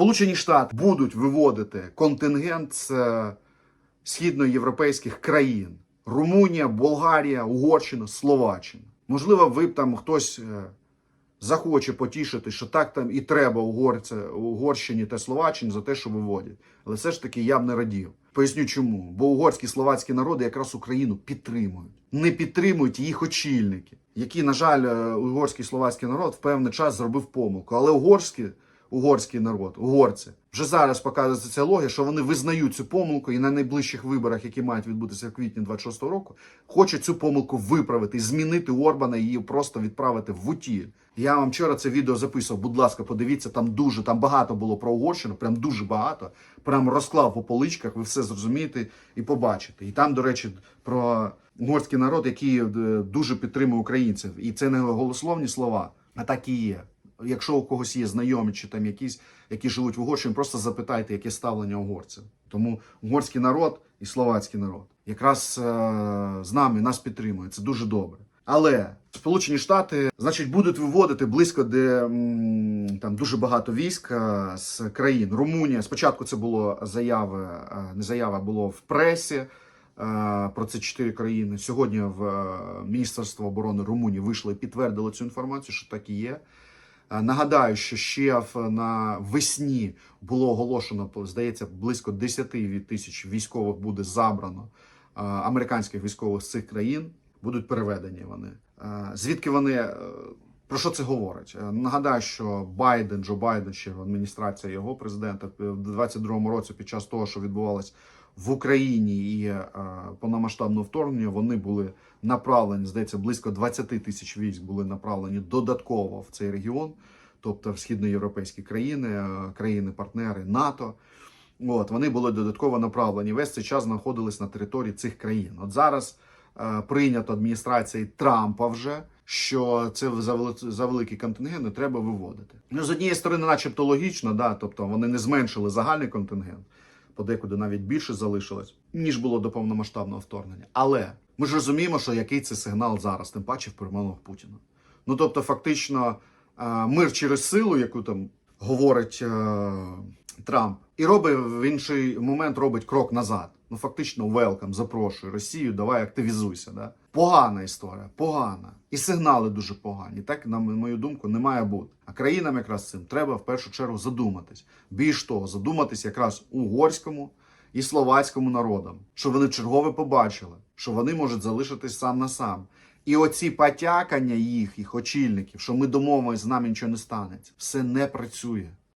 Сполучені Штати будуть виводити контингент з е, східноєвропейських країн: Румунія, Болгарія, Угорщина, Словаччина. Можливо, ви б там хтось е, захоче потішити, що так там і треба угорця, Угорщині та Словаччині за те, що виводять. Але все ж таки я б не радів. Поясню чому. Бо угорські словацькі народи якраз Україну підтримують. Не підтримують їх очільники, які, на жаль, е, угорський словацький народ в певний час зробив помилку. Але угорський, угорський народ, угорці, вже зараз показує соціологія, що вони визнають цю помилку і на найближчих виборах, які мають відбутися в квітні 26-го року, хочуть цю помилку виправити і змінити Орбана і її просто відправити в утіль. Я вам вчора це відео записував. Будь ласка, подивіться, там дуже там багато було про Угорщину, прям дуже багато. Прям розклав по поличках, ви все зрозумієте і побачите. І там, до речі, про угорський народ, який е, дуже підтримує українців. І це не голословні слова, а так і є. Якщо у когось є знайомі чи там якісь, які живуть в Угорщині, просто запитайте, яке ставлення угорців. Тому угорський народ і словацький народ якраз е, з нами нас підтримує. Це дуже добре. Але Сполучені Штати, значить, будуть виводити близько, де там дуже багато військ е, з країн. Румунія. Спочатку це було заяви, е, не заява, було в пресі е, про це чотири країни. Сьогодні в Міністерство оборони Румунії вийшло і підтвердило цю інформацію, що так і є. Е, Нагадаю, що ще на весні було оголошено, здається, близько 10 від тисяч військових буде забрано е, американських військових з цих країн. Будуть переведені вони. Е, Звідки вони про що це говорить? Нагадаю, що Байден, Джо Байден, ще адміністрація його президента в 22-му році, під час того, що відбувалось в Україні і е, повномасштабного вторгнення, вони були направлені, здається, близько 20 тисяч військ були направлені додатково в цей регіон, тобто в східноєвропейські країни, е, країни-партнери НАТО. От вони були додатково направлені. Весь цей час знаходились на території цих країн. От зараз е, прийнято адміністрацією Трампа вже. Що це за за великий контингент не треба виводити. Ну з однієї сторони, начебто логічно, да, тобто вони не зменшили загальний контингент, подекуди навіть більше залишилось, ніж було до повномасштабного вторгнення. Але ми ж розуміємо, що який це сигнал зараз, тим паче в перемовах Путіна. Ну тобто, фактично, е, мир через силу, яку там говорить е, Трамп, і робить в інший момент робить крок назад. Ну фактично, велкам, запрошую Росію, давай активізуйся. Да? Погана історія, погана. І сигнали дуже погані. Так, на мою думку, не має бути. А країнам якраз цим треба в першу чергу задуматись. Більш того, задуматись якраз угорському і словацькому народам, що вони чергове побачили, що вони можуть залишитись сам на сам. І оці потякання їх, їх очільників, що ми домовимось, з нами нічого не станеться, все не працює.